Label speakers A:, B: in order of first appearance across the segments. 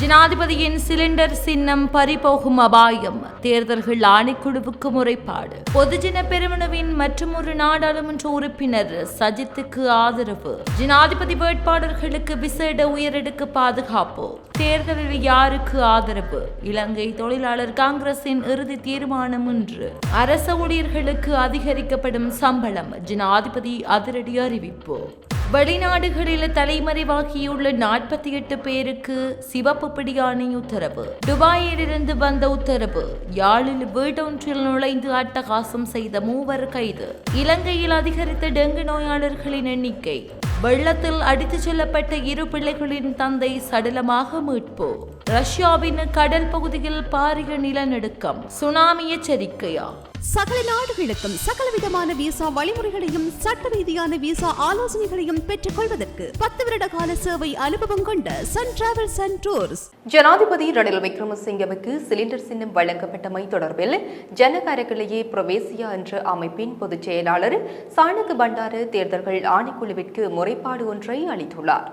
A: ஜனாதிபதியின் சிலிண்டர் சின்னம் பறிபோகும் அபாயம். தேர்தல்கள் ஆணைக்குழுவுக்கு முறைப்பாடு. பொதுஜன பெருமனவின் மற்றும் ஒரு நாடாளுமன்ற உறுப்பினர் சஜித்துக்கு ஆதரவு. ஜனாதிபதி வேட்பாளர்களுக்கு விசேட உயரடுக்கு பாதுகாப்பு. தேர்தலில் யாருக்கு ஆதரவு? இலங்கை தொழிலாளர் காங்கிரசின் இறுதி தீர்மானம் இன்று. அரச ஊழியர்களுக்கு அதிகரிக்கப்படும் சம்பளம். ஜனாதிபதி அதிரடி அறிவிப்பு. வெளிநாடுகளில் தலைமறைவாகியுள்ள நாற்பத்தி எட்டு பேருக்கு சிவப்பு பிடியாணை உத்தரவு. துபாயிலிருந்து வந்த உத்தரவு யாழில் வீடொன்றில் நுழைந்து அட்டகாசம் செய்த மூவர் கைது. இலங்கையில் அதிகரித்த டெங்கு நோயாளர்களின் எண்ணிக்கை. வெள்ளத்தில் அடித்துச் செல்லப்பட்ட இரு பிள்ளைகளின் தந்தை சடலமாக மீட்பு. ரஷ்யாவின் கடல் பகுதியில் பாரிய நிலநடுக்கம் சுனாமி எச்சரிக்கையா?
B: சகல நாடுகளுக்கும் சகல விதமான விசா வழிமுறைகளையும் சட்ட ரீதியான விசா ஆலோசனைகளையும் பெற்றுக் கொள்வதற்கு பத்து வருட கால சேவை அனுபவம் கொண்ட சன் டிராவல்ஸ் அண்ட் டூர்ஸ்
C: ஜனாதிபதி ரணில் விக்ரமசிங்கவுக்கு சிலிண்டர் சின்னம் வழங்கப்பட்டமை தொடர்பில் ஜனகாரக்கிளையே புரவேசியா என்ற அமைப்பின் பொதுச் செயலாளர் சாணக்கு பண்டார தேர்தல்கள் ஆணைக்குழுவிற்கு முறைப்பாடு ஒன்றை அளித்துள்ளார்.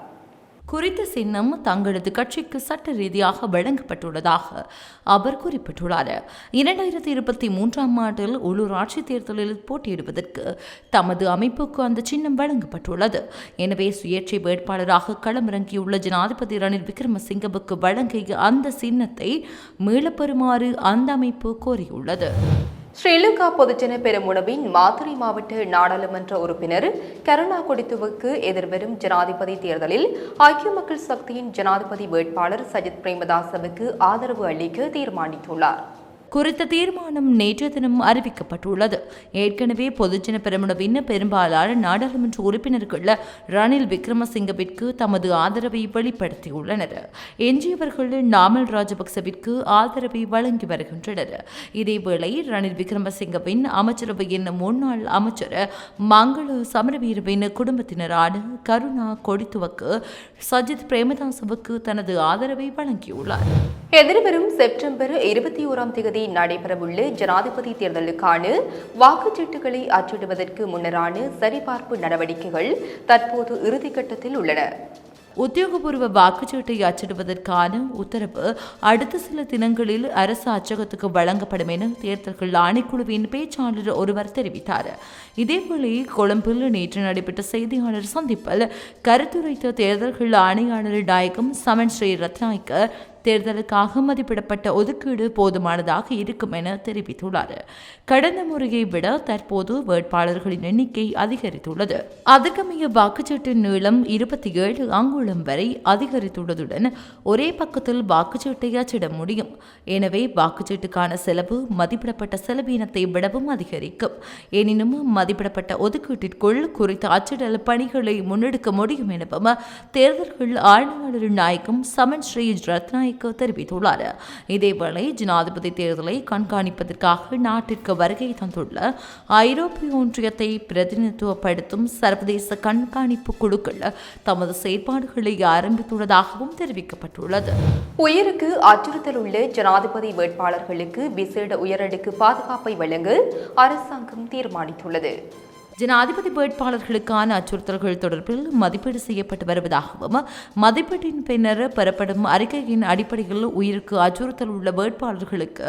A: குறித்த சின்னம் தங்களது கட்சிக்கு சட்ட ரீதியாக வழங்கப்பட்டுள்ளதாக அவர் குறிப்பிட்டுள்ளார். இரண்டாயிரத்தி இருபத்தி மூன்றாம் ஆண்டில் உள்ளூராட்சி தேர்தலில் போட்டியிடுவதற்கு தமது அமைப்புக்கு அந்த சின்னம் வழங்கப்பட்டுள்ளது. எனவே சுயேட்சை வேட்பாளராக களமிறங்கியுள்ள ஜனாதிபதி ரணில் விக்ரமசிங்கவுக்கு வழங்கிய அந்த சின்னத்தை மீளப்பெறுமாறு அந்த அமைப்பு கோரியுள்ளது.
C: ஸ்ரீலங்கா பொதுஜன பெருமுனவின் மாதிரி மாவட்ட நாடாளுமன்ற உறுப்பினர் கருணா கொடித்துவுக்கு எதிர்வரும் ஜனாதிபதி தேர்தலில் ஐக்கிய மக்கள் சக்தியின் ஜனாதிபதி வேட்பாளர் சஜித் பிரேமதாசவுக்கு ஆதரவு அளிக்க தீர்மானித்துள்ளார்.
A: குறித்த தீர்மானம் நேற்று தினம் அறிவிக்கப்பட்டுள்ளது. ஏற்கனவே பொதுஜன பெருமுனவின் பெரும்பாலான நாடாளுமன்ற உறுப்பினர்கள் ரணில் விக்ரமசிங்கவிற்கு தமது ஆதரவை வெளிப்படுத்தியுள்ளனர். எஞ்சியவர்கள் நாமல் ராஜபக்சவிற்கு ஆதரவை வழங்கி வருகின்றனர். இதேவேளை ரணில் விக்ரமசிங்கவின் அமைச்சரவையின் முன்னாள் அமைச்சர் மங்கள சமரவீரவின் குடும்பத்தினரான கருணா கொடித்துவக்கு சஜித் பிரேமதாசவுக்கு தனது ஆதரவை வழங்கியுள்ளார்.
C: எதிர்வரும் செப்டம்பர் இருபத்தி ஓராம் தேதி நடைபெறவுள்ள ஜனாதிபதி தேர்தலுக்கான வாக்குச்சீட்டுகளை அச்சிடுவதற்கு முன்னரான சரிபார்ப்பு நடவடிக்கைகள் தற்போது இறுதிக்கட்டத்தில் உள்ளன.
A: உத்தியோகபூர்வ வாக்குச்சீட்டை அச்சிடுவதற்கான உத்தரவு அடுத்த சில தினங்களில் அரசு அச்சகத்துக்கு வழங்கப்படும் என தேர்தல்கள் ஆணைக்குழுவின் பேச்சாளர் ஒருவர் தெரிவித்தார். இதேவேளை கொழும்பில் நேற்று நடைபெற்ற செய்தியாளர் சந்திப்பில் கருத்துரைத்த தேர்தல்கள் ஆணையாளர் நாயகம் சமன் ஸ்ரீ ரத்நாயக்க தேர்தலுக்காக மதிப்பிடப்பட்ட ஒதுக்கீடு போதுமானதாக இருக்கும் என தெரிவித்துள்ளார். கடந்த முறையை விட தற்போது வேட்பாளர்களின் எண்ணிக்கை அதிகரித்துள்ளது. அதற்கமைய வாக்குச்சீட்டின் நீளம் இருபத்தி ஏழு அங்குலம் வரை அதிகரித்துள்ளதுடன் ஒரே பக்கத்தில் வாக்குச்சீட்டை அச்சிட முடியும். எனவே வாக்குச்சீட்டுக்கான செலவு மதிப்பிடப்பட்ட செலவீனத்தை விடவும் அதிகரிக்கும். எனினும் மதிப்பிடப்பட்ட ஒதுக்கீட்டிற்குள் குறித்த அச்சிடல் பணிகளை முன்னெடுக்க முடியும் எனவும் தேர்தல்கள் ஆணையாளர் நாயகம் சமன் ஸ்ரீ ரத்னா நாயக்கு தெரிவித்துள்ளார். இதேவேளை ஜனாதிபதி தேர்தலை கண்காணிப்பதற்காக நாட்டிற்கு வருகை தந்துள்ள ஐரோப்பிய ஒன்றியத்தை பிரதிநிதித்துவப்படுத்தும் சர்வதேச கண்காணிப்பு குழுக்கள் தமது செயற்பாடுகளை ஆரம்பித்துள்ளதாகவும் தெரிவிக்கப்பட்டுள்ளது.
C: உயிருக்கு அச்சுறுத்தல் உள்ள ஜனாதிபதி வேட்பாளர்களுக்கு விசேட உயரடுக்கு பாதுகாப்பை வழங்க அரசாங்கம் தீர்மானித்துள்ளது.
A: ஜனாதிபதி வேட்பாளர்களுக்கான அச்சுறுத்தல்கள் தொடர்பில் மதிப்பீடு செய்யப்பட்டு வருவதாகவும் மதிப்பீட்டின் பின்னர் பெறப்படும் அறிக்கையின் அடிப்படையில் உயிருக்கு அச்சுறுத்தல் உள்ள வேட்பாளர்களுக்கு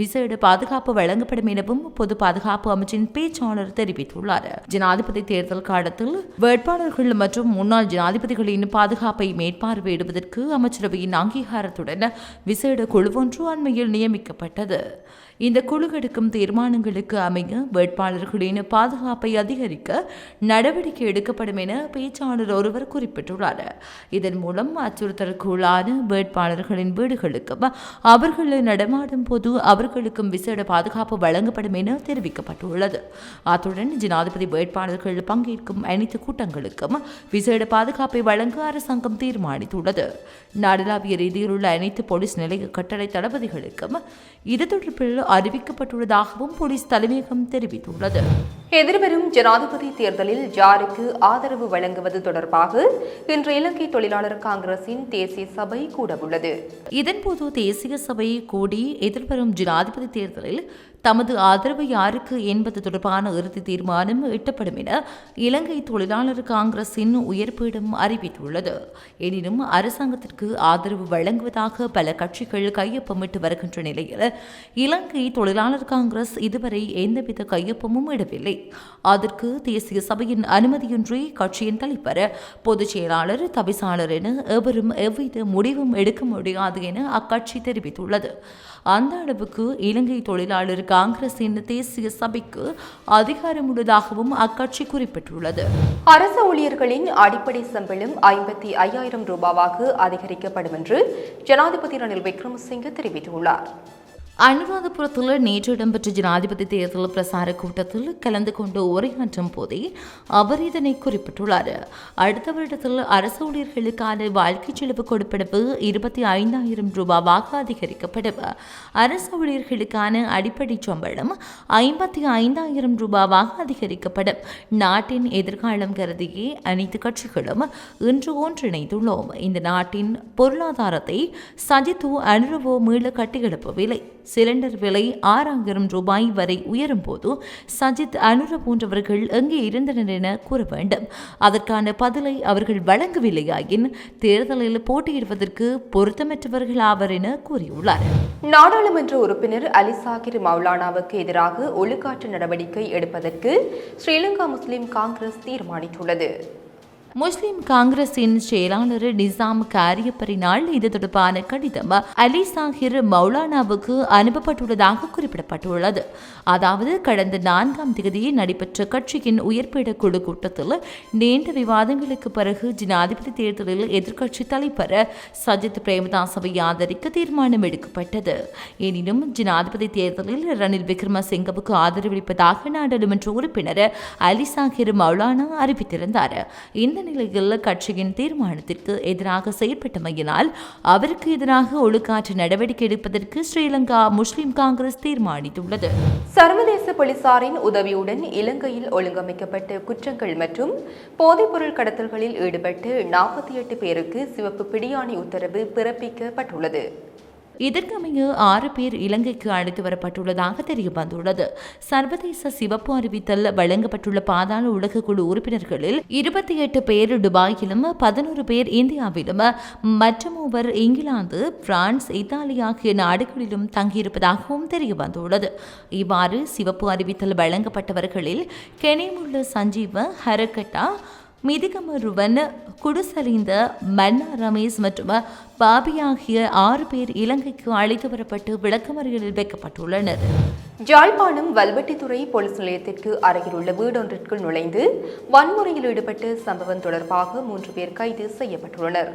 A: விசேட பாதுகாப்பு வழங்கப்படும் எனவும் பொது பாதுகாப்பு அமைச்சின் பேச்சாளர் தெரிவித்துள்ளார். ஜனாதிபதி தேர்தல் காலத்தில் வேட்பாளர்கள் மற்றும் முன்னாள் ஜனாதிபதிகளின் பாதுகாப்பை மேற்பார்வையிடுவதற்கு அமைச்சரவையின் அங்கீகாரத்துடன் விசேட குழு ஒன்று அண்மையில் நியமிக்கப்பட்டது. இந்த குழு எடுக்கும் தீர்மானங்களுக்கு அமைய வேட்பாளர்களின் பாதுகாப்பை அதிகரிக்க நடவடிக்கை எடுக்கப்படும் என பேச்சாளர் ஒருவர் குறிப்பிட்டுள்ளார். இதன் மூலம் அச்சுறுத்தலுக்குள்ளான வேட்பாளர்களின் வீடுகளுக்கும் அவர்கள் நடமாடும் போது அவர்களுக்கும் விசேட பாதுகாப்பு வழங்கப்படும் என தெரிவிக்கப்பட்டுள்ளது. அத்துடன் ஜனாதிபதி வேட்பாளர்கள் பங்கேற்கும் அனைத்து கூட்டங்களுக்கும் விசேட பாதுகாப்பை வழங்க அரசாங்கம் தீர்மானித்துள்ளது. நாடளாவிய ரீதியில் உள்ள அனைத்து போலீஸ் நிலைய கட்டளை தளபதிகளுக்கும் இது தொடர்பில் அறிவிக்கப்பட்டுள்ளதாகவும் போலீஸ் தலைமையகம் தெரிவித்துள்ளது.
C: எதிர்வரும் ஜனாதிபதி தேர்தலில் யாருக்கு ஆதரவு வழங்குவது தொடர்பாக இன்று இலங்கை தொழிலாளர் காங்கிரசின் தேசிய சபை கூடவுள்ளது.
A: இதன்போது தேசிய சபை கூடி எதிர்வரும் ஜனாதிபதி தேர்தலில் தமது ஆதரவு யாருக்கு என்பது தொடர்பான இறுதி தீர்மானம் எட்டப்படும் என இலங்கை தொழிலாளர் காங்கிரசின் உயர்பீடம் அறிவித்துள்ளது. எனினும் அரசாங்கத்திற்கு ஆதரவு வழங்குவதாக பல கட்சிகள் கையொப்பமிட்டு வருகின்ற நிலையில் இலங்கை தொழிலாளர் காங்கிரஸ் இதுவரை எந்தவித கையொப்பமும் இடவில்லை. அதற்கு தேசிய சபையின் அனுமதியின்றி கட்சியின் தலைவர் பொதுச் செயலாளர் தவிசாளர் என எவரும் எவ்வித முடிவும் எடுக்க முடியாது என அக்கட்சி தெரிவித்துள்ளது. அந்த அளவுக்கு இலங்கை தொழிலாளர் காங்கிரசின் தேசிய சபைக்கு அதிகாரமுள்ளதாகவும் அக்கட்சி குறிப்பிட்டுள்ளது.
C: அரசு ஊழியர்களின் அடிப்படை சம்பளம் ஐம்பத்தி ஐயாயிரம் ரூபாவாக அதிகரிக்கப்படும் என்று ஜனாதிபதி ரணில் விக்ரமசிங்கே தெரிவித்துள்ளார்.
A: அனுராதபுரத்தில் நேற்று இடம்பெற்ற ஜனாதிபதி தேர்தல் பிரசார கூட்டத்தில் கலந்து கொண்டு உரையாற்றும் போதே அவர் இதனை குறிப்பிட்டுள்ளார். அடுத்த வருடத்தில் அரசு ஊழியர்களுக்கான வாழ்க்கை செலவு கொடுப்பிடப்பு இருபத்தி ஐந்தாயிரம் ரூபாவாக அதிகரிக்கப்படும். அரசு ஊழியர்களுக்கான அடிப்படை சம்பளம் ஐம்பத்தி ஐந்தாயிரம் ரூபாவாக அதிகரிக்கப்படும். நாட்டின் எதிர்காலம் கருதியே அனைத்து கட்சிகளும் இன்று ஒன்றிணைந்துள்ளோம். இந்த நாட்டின் பொருளாதாரத்தை சஜித்து அனுரவோ மீள கட்டியெழுப்பவில்லை சிலிண்டர் விலை ஆறாயிரம் ரூபாய் வரை உயரும் போது சஜித் அனுர போன்றவர்கள் எங்கே இருந்தனர் என கூற வேண்டும். அதற்கான பதிலை அவர்கள் வழங்கவில்லையாயின் தேர்தலில் போட்டியிடுவதற்கு பொருத்தமற்றவர்கள் ஆவர் என கூறியுள்ளார்.
C: நாடாளுமன்ற உறுப்பினர் அலி சாகிர் மௌலானாவுக்கு எதிராக ஒழுக்காற்று நடவடிக்கை எடுப்பதற்கு ஸ்ரீலங்கா முஸ்லிம் காங்கிரஸ் தீர்மானித்துள்ளது.
A: முஸ்லிம் காங்கிரசின் செயலாளர் நிசாம் காரியப்பரினால் இது தொடர்பான கடிதம் அலி சாஹிர் மௌலானாவுக்கு அனுப்பப்பட்டுள்ளதாக குறிப்பிடப்பட்டுள்ளது. அதாவது கடந்த நான்காம் தேதி நடைபெற்ற கட்சியின் உயர்பீட குழு கூட்டத்தில் நீண்ட விவாதங்களுக்கு பிறகு ஜனாதிபதி தேர்தலில் எதிர்க்கட்சி தலைவர் சஜித் பிரேமதாசவை ஆதரிக்க தீர்மானம் எடுக்கப்பட்டது. எனினும் ஜனாதிபதி தேர்தலில் ரணில் விக்ரமசிங்கவுக்கு ஆதரவளிப்பதாக நாடாளுமன்ற உறுப்பினர் அலி சாஹிர் மௌலானா அறிவித்திருந்தார். இந்த நிலையில் கட்சியின் தீர்மானத்திற்கு எதிராக செயற்பட்டமையினால் அவருக்கு எதிராக ஒழுக்காற்று நடவடிக்கை எடுப்பதற்கு ஸ்ரீலங்கா முஸ்லிம் காங்கிரஸ் தீர்மானித்துள்ளது.
C: சர்வதேச போலீசாரின் உதவியுடன் இலங்கையில் ஒழுங்கமைக்கப்பட்ட குற்றங்கள் மற்றும் போதைப்பொருள் கடத்தல்களில் ஈடுபட்டு நாற்பத்தி எட்டு பேருக்கு சிவப்பு பிடியாணை உத்தரவு பிறப்பிக்கப்பட்டுள்ளது.
A: இதற்கமைய ஆறு பேர் இலங்கைக்கு அழைத்து வரப்பட்டுள்ளதாக தெரிய வந்துள்ளது சர்வதேச சிவப்பு அறிவித்தல் வழங்கப்பட்டுள்ள பாதாள உலக குழு உறுப்பினர்களில் இருபத்தி எட்டு பேர் துபாயிலும் பதினோரு பேர் இந்தியாவிலும் மற்றும் மூவர் இங்கிலாந்து பிரான்ஸ் இத்தாலி ஆகிய நாடுகளிலும் தங்கியிருப்பதாகவும் தெரிய வந்துள்ளது இவ்வாறு சிவப்பு அறிவித்தல் வழங்கப்பட்டவர்களில் கெனிமுள்ள சஞ்சீவ ஹரகட்டா மிதிகமருவன் குடுசலிந்த மன்னா ரமேஷ் மற்றும் பாபி ஆகிய ஆறு பேர் இலங்கைக்கு அழைத்து வரப்பட்டு விளக்கமறியலில் வைக்கப்பட்டுள்ளனர்.
C: ஜாழ்ப்பாணம் வல்வெட்டித்துறை போலீஸ் நிலையத்திற்கு அருகிலுள்ள வீடொன்றிற்குள் நுழைந்து வன்முறையில் ஈடுபட்ட சம்பவம் தொடர்பாக மூன்று பேர் கைது செய்யப்பட்டுள்ளனர்.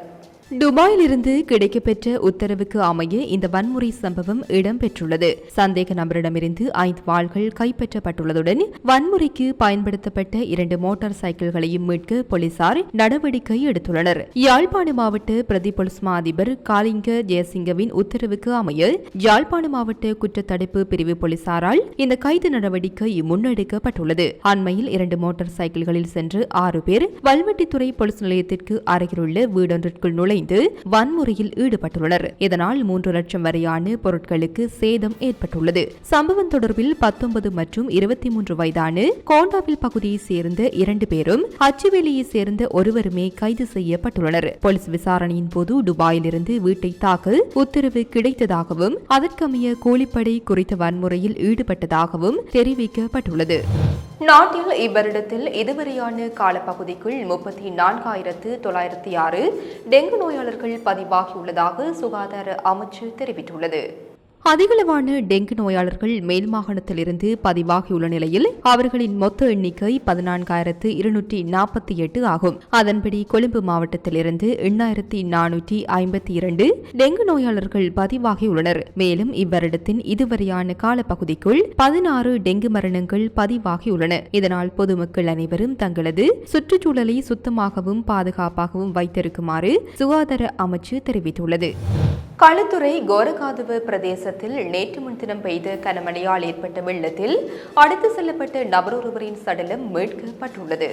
C: துபாயிலிருந்து கிடைக்கப்பெற்ற உத்தரவுக்கு அமைய இந்த வன்முறை சம்பவம் இடம்பெற்றுள்ளது. சந்தேக நபரிடமிருந்து ஐந்து வாள்கள் கைப்பற்றப்பட்டுள்ளதுடன் வன்முறைக்கு பயன்படுத்தப்பட்ட இரண்டு மோட்டார் சைக்கிள்களையும் மீட்க போலீசார் நடவடிக்கை எடுத்துள்ளனர். யாழ்ப்பாண மாவட்ட பிரதி போலீஸ் மா அதிபர் காலிங்க ஜெயசிங்கவின் உத்தரவுக்கு அமைய யாழ்ப்பாண மாவட்ட குற்றத்தடுப்பு பிரிவு போலீசாரால் இந்த கைது நடவடிக்கை முன்னெடுக்கப்பட்டுள்ளது. அண்மையில் இரண்டு மோட்டார் சைக்கிள்களில் சென்று ஆறு பேர் வல்வெட்டித்துறை போலீஸ் நிலையத்திற்கு அருகிலுள்ள வீடொன்றிற்குள் நுழை நுழைந்து வன்முறையில் ஈடுபட்டுள்ளனர். இதனால் மூன்று லட்சம் வரையான பொருட்களுக்கு சேதம் ஏற்பட்டுள்ளது. சம்பவம் தொடர்பில் பத்தொன்பது மற்றும் இருபத்தி மூன்று வயதான கோண்டாவில் பகுதியைச் சேர்ந்த இரண்டு பேரும் அச்சுவேலியைச் சேர்ந்த ஒருவருமே கைது செய்யப்பட்டுள்ளனர். போலீஸ் விசாரணையின் போது துபாயிலிருந்து வீட்டை தாக்க உத்தரவு கிடைத்ததாகவும் அதற்கமைய கூலிப்படை குறித்த வன்முறையில் ஈடுபட்டதாகவும் தெரிவிக்கப்பட்டுள்ளது. நாட்டில் இவ்வருடத்தில் இதுவரையான காலப்பகுதிக்குள் முப்பத்தி நான்காயிரத்து தொள்ளாயிரத்தி ஆறு டெங்கு நோய் நோயாளர்கள் பதிவாகியுள்ளதாக சுகாதார அமைச்சு தெரிவித்துள்ளது. அதிகளவான டெங்கு நோயாளர்கள் மேல் மாகாணத்திலிருந்து பதிவாகியுள்ள நிலையில் அவர்களின் மொத்த எண்ணிக்கை பதினான்காயிரத்து இருநூற்றி நாற்பத்தி எட்டு ஆகும். அதன்படி கொழும்பு மாவட்டத்திலிருந்து எண்ணாயிரத்தி நானூற்றி ஐம்பத்தி இரண்டு டெங்கு நோயாளர்கள் பதிவாகியுள்ளனர். மேலும் இவ்வருடத்தின் இதுவரையான காலப்பகுதிக்குள் பதினாறு டெங்கு மரணங்கள் பதிவாகியுள்ளன. இதனால் பொதுமக்கள் அனைவரும் தங்களது சுற்றுச்சூழலை சுத்தமாகவும் பாதுகாப்பாகவும் வைத்திருக்குமாறு சுகாதார அமைச்சு தெரிவித்துள்ளது. களுத்துறை கோரகாதுவு பிரதேசத்தில் நேற்று முன்தினம் பெய்த கனமழையால் ஏற்பட்ட வெள்ளத்தில் அடுத்து செல்லப்பட்ட நபரொருவரின் சடலம் மீட்கப்பட்டுள்ளது.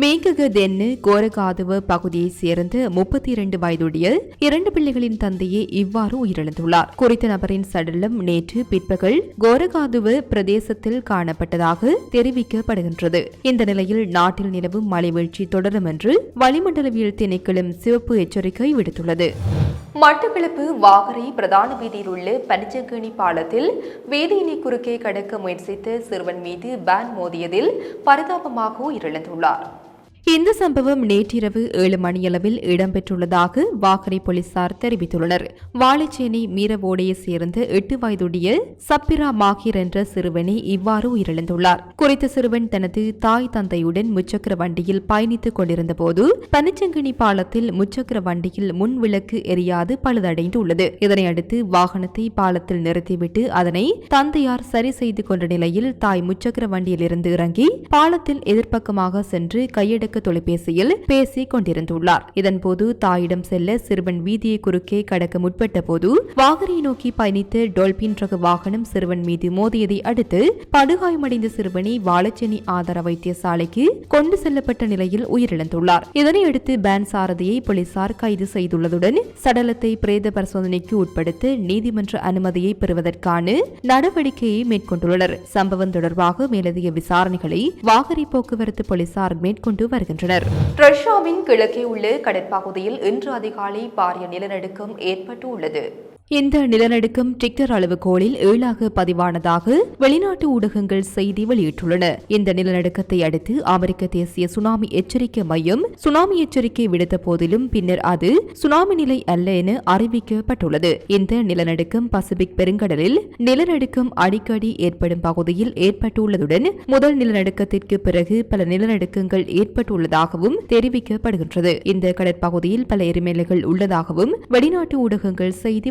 C: மேகக தென்னு கோரகாதுவ பகுதியைச் சேர்ந்த முப்பத்தி இரண்டு வயதுடைய இரண்டு பிள்ளைகளின் தந்தையே இவ்வாறு உயிரிழந்துள்ளார். குறித்த நபரின் சடலம் நேற்று பிற்பகல் கோரகாதுவ பிரதேசத்தில் காணப்பட்டதாக தெரிவிக்கப்படுகின்றது. இந்த நிலையில் நாட்டில் நிலவும் மழை வீழ்ச்சி தொடரும் என்று வளிமண்டலவியல் திணைக்களம் சிவப்பு எச்சரிக்கை விடுத்துள்ளது. மட்டக்களப்பு வாகரை பிரதான வீதியில் உள்ள பனிச்சங்கனி பாலத்தில் வீதியினை குறுக்கே கடக்க முயற்சித்த சிறுவன் மீது பேன் மோதியதில் பரிதாபமாக உயிரிழந்துள்ளார். இந்த சம்பவம் நேற்றிரவு ஏழு மணியளவில் இடம்பெற்றுள்ளதாக வாகரை போலீசார் தெரிவித்துள்ளனர். வாழைச்சேனை மீரவோடையை சேர்ந்த எட்டு வயதுடைய சப்பிரா மாகிர் என்ற சிறுவனே இவ்வாறு உயிரிழந்துள்ளார். குறித்த சிறுவன் தனது தாய் தந்தையுடன் முச்சக்கர வண்டியில் பயணித்துக் கொண்டிருந்த போது பனிச்சங்கிணி பாலத்தில் முச்சக்கர வண்டியில் முன் விளக்கு எரியாது பழுதடைந்துள்ளது. இதனையடுத்து வாகனத்தை பாலத்தில் நிறுத்திவிட்டு அதனை தந்தையார் சரி செய்து கொண்ட நிலையில் தாய் முச்சக்கர வண்டியிலிருந்து இறங்கி பாலத்தில் எதிர்ப்பக்கமாக சென்று கையெடுக்க தொலைபேசியில் பேசிக் கொண்டிருந்துள்ளார் இதன்போது தாயிடம் செல்ல சிறுவன் வீதியை குறுக்கே கடக்க முற்பட்ட போது வாகரை நோக்கி பயணித்த டொல்பின் ரக வாகனம் சிறுவன் மீது மோதியதை அடுத்து படுகாயமடைந்த சிறுவனை வாழச்சேனி ஆதார வைத்தியசாலைக்கு கொண்டு செல்லப்பட்ட நிலையில் உயிரிழந்துள்ளார். இதனையடுத்து பேன் சாரதியை போலீசார் கைது செய்துள்ளதுடன் சடலத்தை பிரேத பரிசோதனைக்கு உட்படுத்த நீதிமன்ற அனுமதியை பெறுவதற்கான நடவடிக்கையை மேற்கொண்டுள்ளனர். சம்பவம் தொடர்பாக மேலதிக விசாரணைகளை வாகரை போக்குவரத்து போலீசார் மேற்கொண்டு வருகின்றனர் ரஷ்யாவின் கிழக்கே உள்ள கடற்பகுதியில் இன்று அதிகாலை பாரிய நிலநடுக்கம் ஏற்பட்டு உள்ளது இந்த நிலநடுக்கம் டிக்டர் அளவுகோலில் ஏழாக பதிவானதாக வெளிநாட்டு ஊடகங்கள் செய்தி வெளியிட்டுள்ளன. இந்த நிலநடுக்கத்தை அடுத்து அமெரிக்க தேசிய சுனாமி எச்சரிக்கை மையம் சுனாமி எச்சரிக்கை விடுத்த போதிலும் பின்னர் அது சுனாமி நிலை அல்ல என அறிவிக்கப்பட்டுள்ளது. இந்த நிலநடுக்கம் பசிபிக் பெருங்கடலில் நிலநடுக்கம் அடிக்கடி ஏற்படும் பகுதியில் ஏற்பட்டுள்ளதுடன் முதல் நிலநடுக்கத்திற்கு பிறகு பல நிலநடுக்கங்கள் ஏற்பட்டுள்ளதாகவும் தெரிவிக்கப்படுகின்றது. இந்த கடற்பகுதியில் பல எரிமலைகள் உள்ளதாகவும் வெளிநாட்டு ஊடகங்கள் செய்தி